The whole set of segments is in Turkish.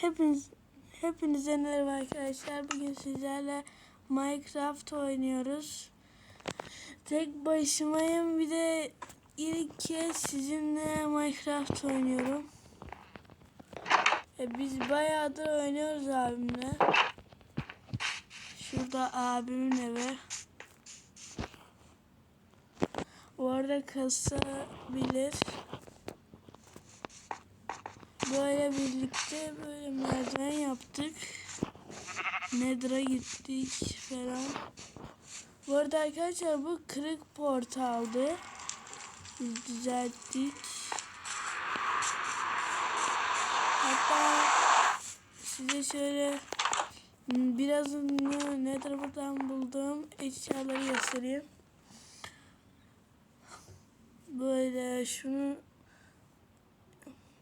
Hepiniz hepinize merhaba arkadaşlar. Bugün sizlerle Minecraft oynuyoruz. Tek başımayım bir de ilk kez sizinle Minecraft oynuyorum. E, biz bayağıdır oynuyoruz abimle. Şurada abimin evi. Orada kasabilir. Böyle birlikte böyle merdiven yaptık. Nether'a gittik falan. Bu arada arkadaşlar bu kırık portaldı. Biz düzelttik. Hatta size şöyle birazını Nether buradan bulduğum eşyaları göstereyim. Böyle şunu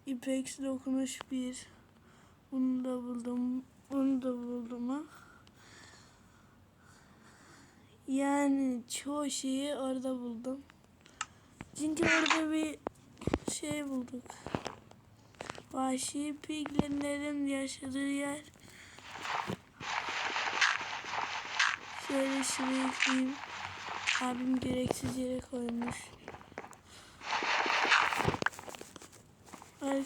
İpex dokunuş bir. Bunu da buldum. Bunu da buldum ha. Yani çoğu şeyi orada buldum. Çünkü orada bir şey bulduk. Vahşi piglinlerin yaşadığı yer. Şöyle şuraya. Abim gereksiz yere koymuş.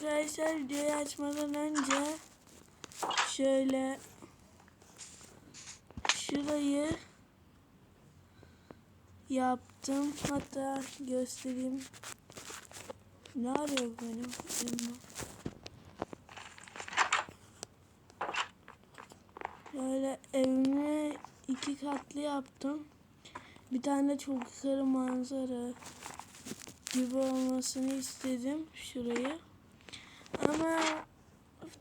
Arkadaşlar videoyu açmadan önce şöyle şurayı yaptım. Hatta göstereyim. Ne arıyor benim elimde? Böyle evimi iki katlı yaptım. Bir tane çok yukarı manzara gibi olmasını istedim şurayı. Ama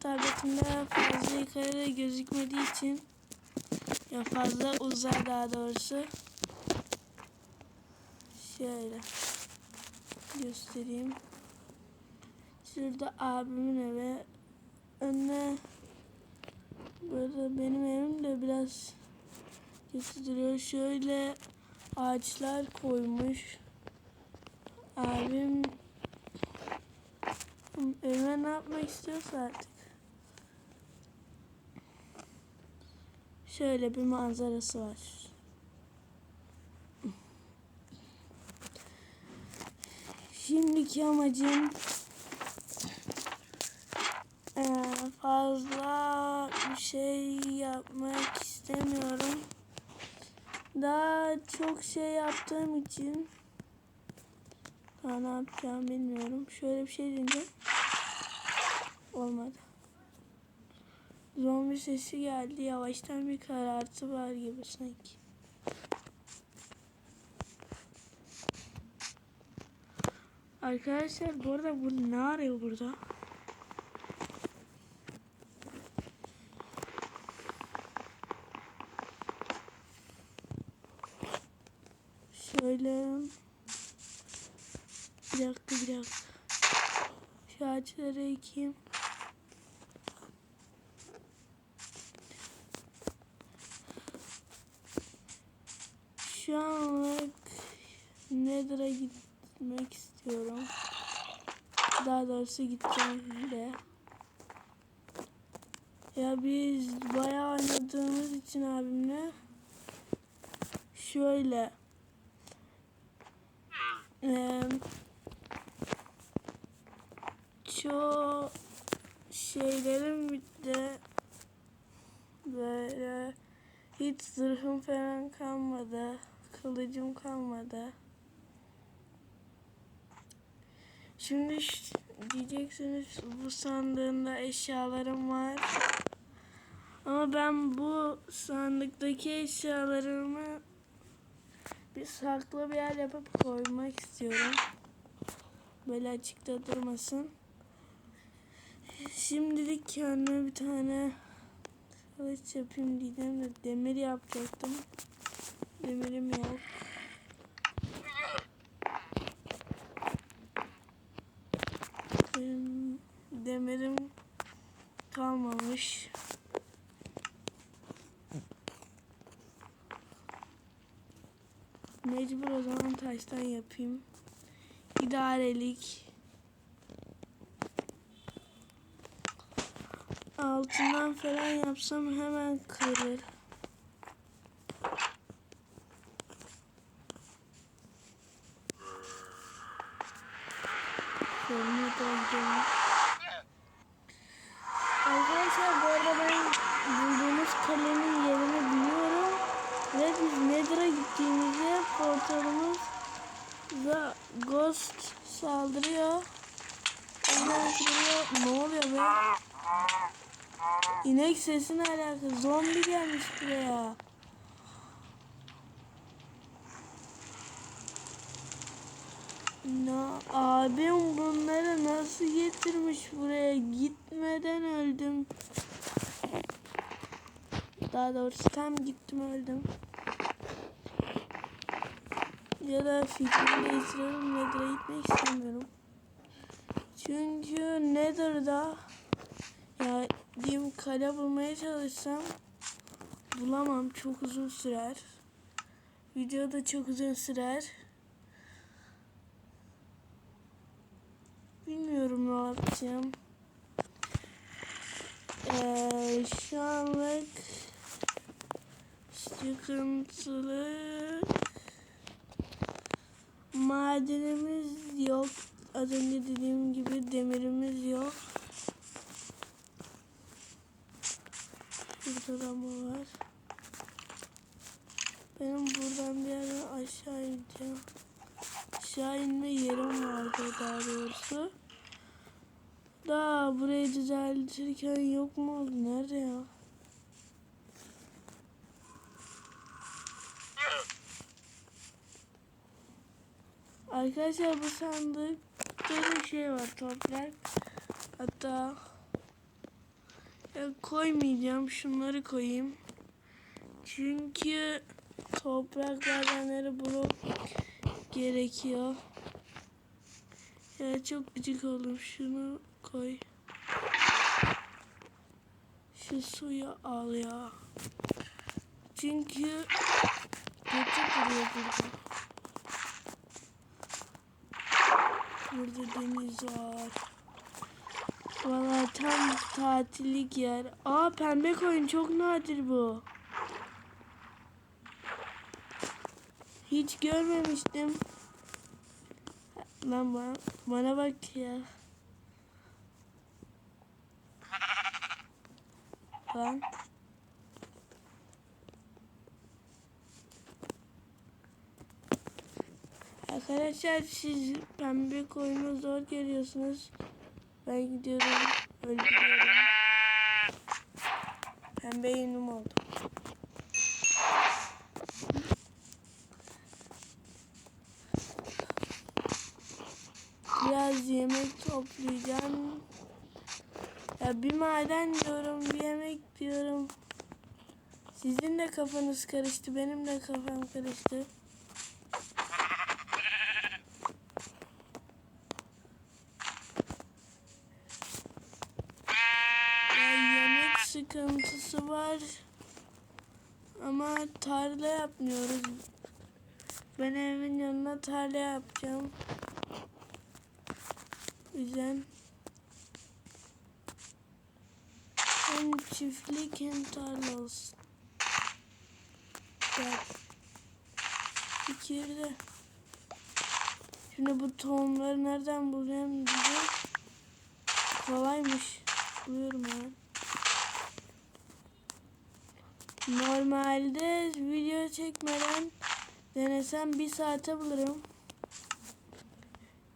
tabletimde fazla yukarıda gözükmediği için ya fazla uzar daha doğrusu. Şöyle göstereyim. Şurada abimin evi. Önüne böyle benim evim de biraz kötü duruyor. Şöyle ağaçlar koymuş. Abim Evime ne yapmak istiyorsa artık. Şöyle bir manzarası var. Şimdiki amacım eee, fazla bir şey yapmak istemiyorum. Daha çok şey yaptığım için daha ne yapacağımı bilmiyorum. Şöyle bir şey deneyeceğim. Olmadı. Zombi sesi geldi. Yavaştan bir karartı var gibi sanki. Arkadaşlar bu arada bu ne arıyor burada? Şöyle bir dakika bir dakika. Şu ağaçları ekeyim. Şu anlık Nether'a gitmek istiyorum. Daha doğrusu gideceğim de. Ya biz bayağı oynadığımız için abimle şöyle eee çoğu şeylerim bitti. Böyle hiç zırhım falan kalmadı. Kılıcım kalmadı. Şimdi diyeceksiniz bu sandığında eşyalarım var. Ama ben bu sandıktaki eşyalarımı bir saklı bir yer yapıp koymak istiyorum. Böyle açıkta durmasın. Şimdilik kendime bir tane kılıç yapayım diyeceğim de demir yapacaktım. Demirim yok. Demirim kalmamış. Mecbur o zaman taştan yapayım. İdarelik. Altından falan yapsam hemen kırılır. Arkadaşlar bu arada ben bulduğumuz kalenin yerini biliyorum. Ve biz Nether'a gittiğimizde portalımız da Ghost saldırıyor. Ondan kırıyor. Ne oluyor be? İnek sesine alakalı. Zombi gelmiş buraya. Na, abim bunları nasıl getirmiş buraya? Gitmeden öldüm. Daha doğrusu tam gittim öldüm. Ya da fikrimi değiştirelim. Nether'a gitmek istemiyorum. Çünkü Nether'da ya diyeyim kale bulmaya çalışsam bulamam. Çok uzun sürer. Video da çok uzun sürer. Bilmiyorum ne yapacağım. Ee, şu anlık sıkıntılı madenimiz yok. Az önce dediğim gibi demirimiz yok. Mı var? Benim buradan bir yerden aşağı ineceğim. Aşağı inme yerim vardı daha doğrusu. Daha burayı düzeltirken yok mu oldu? Nerede ya? Arkadaşlar bu sandıkta bir şey var toprak. Hatta koymayacağım. Şunları koyayım. Çünkü toprak bazenleri bulup gerekiyor. Ya çok gıcık oldum. Şunu koy. Şu suyu al ya. Çünkü kötü duruyor burada. Burada deniz var. Valla tam tatillik yer. Aa pembe koyun çok nadir bu. Hiç görmemiştim. Lan bana, bana bak ya. Lan. Arkadaşlar siz pembe koyunu zor görüyorsunuz. Ben gidiyorum öldürüyorum. Pembe yunum oldu. Biraz yemek toplayacağım. Ya bir maden diyorum, bir yemek diyorum. Sizin de kafanız karıştı, benim de kafam karıştı. Ya yemek var. Ama tarla yapmıyoruz. Ben evimin yanına tarla yapacağım. Yüzden hem çiftlik hem tarla olsun. Gel. Fikirde. Şimdi bu tohumları nereden bulacağım diye. Kolaymış. Buluyorum ben. Normalde video çekmeden denesem bir saate bulurum.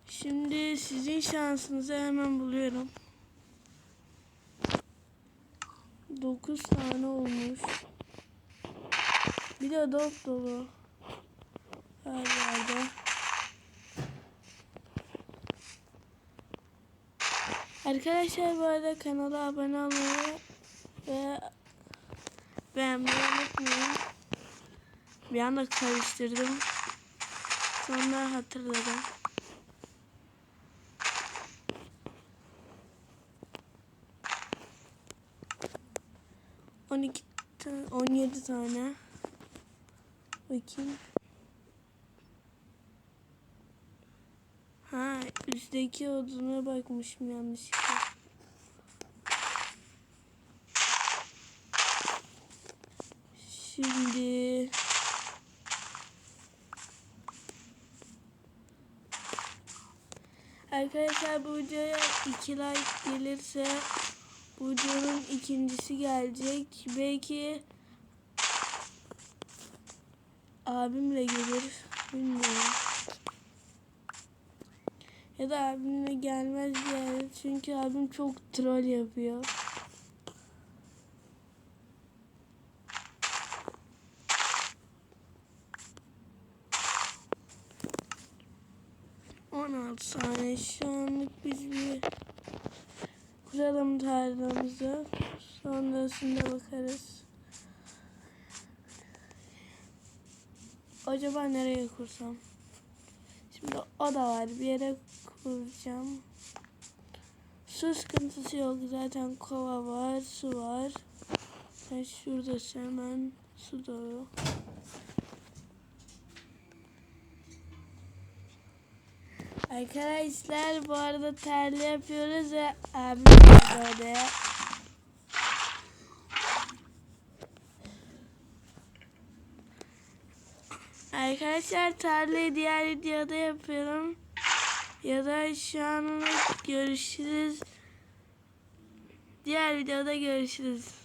Şimdi sizin şansınıza hemen buluyorum. 9 tane olmuş. Bir de dop dolu. Her yerde. Arkadaşlar bu arada kanala abone olmayı ve beğenmeyi unutmayın. Bir anda karıştırdım. Sonra hatırladım. On iki tane, on yedi tane. Bakayım. Ha, üstteki oduna bakmışım yanlışlıkla. Şimdi Arkadaşlar bu videoya 2 like gelirse bu videonun ikincisi gelecek. Belki abimle gelir. Bilmiyorum. Ya da abimle gelmez yani. Çünkü abim çok troll yapıyor. On altı saniye şu anlık biz bir kuralım tarlamızı. Sonrasında bakarız. Acaba nereye kursam? Şimdi o da var. Bir yere kuracağım. Su sıkıntısı yok. Zaten kova var, su var. Ben şurada hemen su dolu. Arkadaşlar bu arada terli yapıyoruz ve abim odaya. Arkadaşlar tarlayı diğer videoda yapıyorum. Ya da şu an görüşürüz. Diğer videoda görüşürüz.